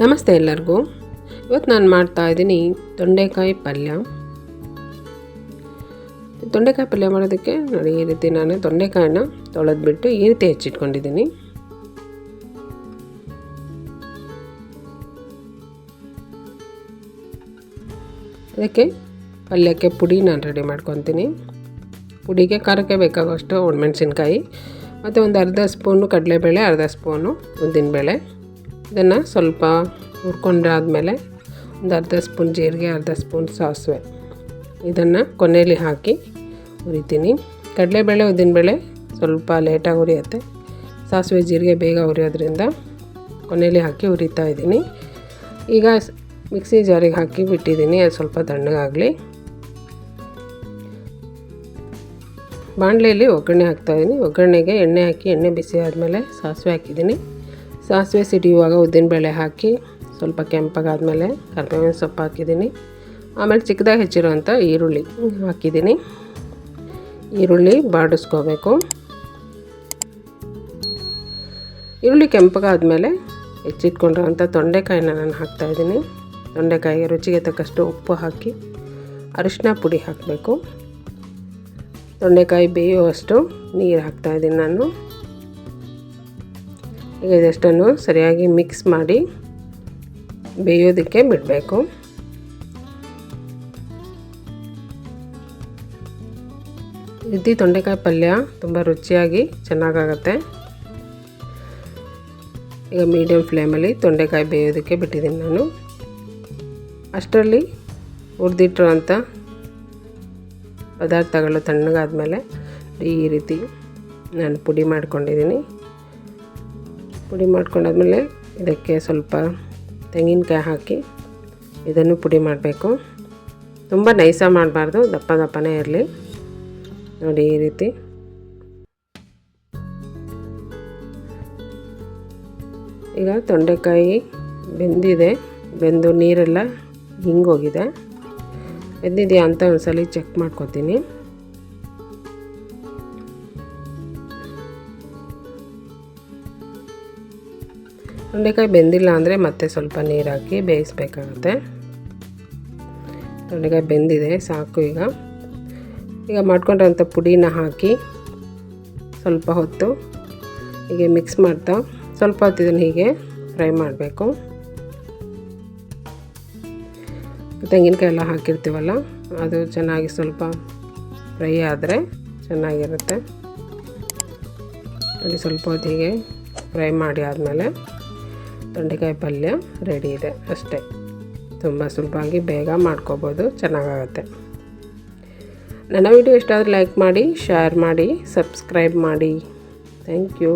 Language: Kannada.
ನಮಸ್ತೆ ಎಲ್ಲರಿಗೂ. ಇವತ್ತು ನಾನು ಮಾಡ್ತಾ ಇದ್ದೀನಿ ತೊಂಡೆಕಾಯಿ ಪಲ್ಯ. ತೊಂಡೆಕಾಯಿ ಪಲ್ಯ ಮಾಡೋದಕ್ಕೆ ನೋಡಿ ಈ ರೀತಿ ನಾನು ತೊಂಡೆಕಾಯಿನ ತೊಳೆದ್ಬಿಟ್ಟು ಈ ರೀತಿ ಹೆಚ್ಚಿಟ್ಕೊಂಡಿದ್ದೀನಿ. ಅದಕ್ಕೆ ಪಲ್ಯಕ್ಕೆ ಪುಡಿ ನಾನು ರೆಡಿ ಮಾಡ್ಕೊತೀನಿ. ಪುಡಿಗೆ ಖಾರಕ್ಕೆ ಬೇಕಾಗುವಷ್ಟು ಒಣಮೆಣ್ಸಿನ್ಕಾಯಿ, ಮತ್ತು ಒಂದು ಅರ್ಧ ಸ್ಪೂನು ಕಡಲೆಬೇಳೆ, ಅರ್ಧ ಸ್ಪೂನು ಉದ್ದಿನಬೇಳೆ. ಇದನ್ನು ಸ್ವಲ್ಪ ಹುರ್ಕೊಂಡಾದಮೇಲೆ ಒಂದು ಅರ್ಧ ಸ್ಪೂನ್ ಜೀರಿಗೆ, ಅರ್ಧ ಸ್ಪೂನ್ ಸಾಸಿವೆ. ಇದನ್ನು ಕೊನೆಯಲ್ಲಿ ಹಾಕಿ ಹುರಿತೀನಿ. ಕಡಲೆಬೇಳೆ ಉದ್ದಿನಬೇಳೆ ಸ್ವಲ್ಪ ಲೇಟಾಗಿ ಹುರಿಯುತ್ತೆ. ಸಾಸಿವೆ, ಜೀರಿಗೆ ಬೇಗ ಹುರಿಯೋದ್ರಿಂದ ಕೊನೆಯಲ್ಲಿ ಹಾಕಿ ಹುರಿತಾ ಇದ್ದೀನಿ. ಈಗ ಮಿಕ್ಸಿ ಜಾರಿಗೆ ಹಾಕಿ ಬಿಟ್ಟಿದ್ದೀನಿ, ಅದು ಸ್ವಲ್ಪ ತಣ್ಣಗಾಗಲಿ. ಬಾಣಲೆಯಲ್ಲಿ ಒಗ್ಗರಣೆ ಹಾಕ್ತಾಯಿದ್ದೀನಿ ಒಗ್ಗರಣೆಗೆ ಎಣ್ಣೆ ಹಾಕಿ, ಎಣ್ಣೆ ಬಿಸಿ ಆದಮೇಲೆ ಸಾಸಿವೆ ಹಾಕಿದ್ದೀನಿ. ಸಾಸಿವೆ ಸಿಡಿಯುವಾಗ ಉದ್ದಿನಬೇಳೆ ಹಾಕಿ ಸ್ವಲ್ಪ ಕೆಂಪಗಾದಮೇಲೆ ಕರ್ಬೇವಿನ ಸೊಪ್ಪು ಹಾಕಿದ್ದೀನಿ. ಆಮೇಲೆ ಚಿಕ್ಕದಾಗಿ ಹೆಚ್ಚಿರೋವಂಥ ಈರುಳ್ಳಿ ಹಾಕಿದ್ದೀನಿ. ಈರುಳ್ಳಿ ಬಾಡಿಸ್ಕೋಬೇಕು. ಈರುಳ್ಳಿ ಕೆಂಪಗಾದಮೇಲೆ ಹೆಚ್ಚಿಟ್ಕೊಂಡಿರುವಂಥ ತೊಂಡೆಕಾಯಿನ ನಾನು ಹಾಕ್ತಾಯಿದ್ದೀನಿ ತೊಂಡೆಕಾಯಿಗೆ ರುಚಿಗೆ ತಕ್ಕಷ್ಟು ಉಪ್ಪು ಹಾಕಿ ಅರಿಶಿನ ಪುಡಿ ಹಾಕಬೇಕು. ತೊಂಡೆಕಾಯಿ ಬೇಯುವಷ್ಟು ನೀರು ಹಾಕ್ತಾಯಿದ್ದೀನಿ ನಾನು. ಈಗ ಇದಷ್ಟನ್ನು ಸರಿಯಾಗಿ ಮಿಕ್ಸ್ ಮಾಡಿ ಬೇಯೋದಕ್ಕೆ ಬಿಡಬೇಕು. ಇದ್ದಿ ತೊಂಡೆಕಾಯಿ ಪಲ್ಯ ತುಂಬ ರುಚಿಯಾಗಿ ಚೆನ್ನಾಗಾಗತ್ತೆ. ಈಗ ಮೀಡಿಯಮ್ ಫ್ಲೇಮಲ್ಲಿ ತೊಂಡೆಕಾಯಿ ಬೇಯೋದಕ್ಕೆ ಬಿಟ್ಟಿದ್ದೀನಿ ನಾನು. ಅಷ್ಟರಲ್ಲಿ ಹುರಿದಿಟ್ಟಿರೋಂಥ ಪದಾರ್ಥಗಳು ತಣ್ಣಗಾದಮೇಲೆ ಈ ರೀತಿ ನಾನು ಪುಡಿ ಮಾಡ್ಕೊಂಡಿದ್ದೀನಿ. ಪುಡಿ ಮಾಡ್ಕೊಂಡಾದ್ಮೇಲೆ ಇದಕ್ಕೆ ಸ್ವಲ್ಪ ತೆಂಗಿನಕಾಯಿ ಹಾಕಿ ಇದನ್ನು ಪುಡಿ ಮಾಡಬೇಕು. ತುಂಬ ನೈಸ ಮಾಡಬಾರ್ದು, ದಪ್ಪ ದಪ್ಪನೇ ಇರಲಿ. ನೋಡಿ ಈ ರೀತಿ. ಈಗ ತೊಂಡೆಕಾಯಿ ಬೆಂದಿದೆ, ಬೆಂದು ನೀರೆಲ್ಲ ಹಿಂಗೋಗಿದೆ. ಬೆಂದಿದೆಯಾ ಅಂತ ಒಂದ್ಸಲ ಚೆಕ್ ಮಾಡ್ಕೊತೀನಿ. ತೊಂಡೆಕಾಯಿ ಬೆಂದಿಲ್ಲ ಅಂದರೆ ಮತ್ತೆ ಸ್ವಲ್ಪ ನೀರು ಹಾಕಿ ಬೇಯಿಸ್ಬೇಕಾಗತ್ತೆ. ತೊಂಡೆಕಾಯಿ ಬೆಂದಿದೆ, ಸಾಕು ಈಗ. ಈಗ ಮಾಡ್ಕೊಂಡಿರೋಂಥ ಪುಡಿನ ಹಾಕಿ ಸ್ವಲ್ಪ ಹೊತ್ತು ಹೀಗೆ ಮಿಕ್ಸ್ ಮಾಡ್ತಾ ಸ್ವಲ್ಪ ಹೊತ್ತು ಇದನ್ನು ಹೀಗೆ ಫ್ರೈ ಮಾಡಬೇಕು. ತೆಂಗಿನಕಾಯಿ ಎಲ್ಲ ಹಾಕಿರ್ತೀವಲ್ಲ, ಅದು ಚೆನ್ನಾಗಿ ಸ್ವಲ್ಪ ಫ್ರೈ ಆದರೆ ಚೆನ್ನಾಗಿರುತ್ತೆ. ಅಲ್ಲಿ ಸ್ವಲ್ಪ ಹೊತ್ತಿಗೆ ಫ್ರೈ ಮಾಡಿ ಆದಮೇಲೆ ತೊಂಡೆಕಾಯಿ ಪಲ್ಯ ರೆಡಿ ಇದೆ ಅಷ್ಟೇ. ತುಂಬ ಸುಲಭವಾಗಿ ಬೇಗ ಮಾಡ್ಕೋಬೋದು, ಚೆನ್ನಾಗಾಗತ್ತೆ. ನನ್ನ ವಿಡಿಯೋ ಇಷ್ಟ ಆದರೆ ಲೈಕ್ ಮಾಡಿ ಶೇರ್ ಮಾಡಿ ಸಬ್ಸ್ಕ್ರೈಬ್ ಮಾಡಿ. Thank you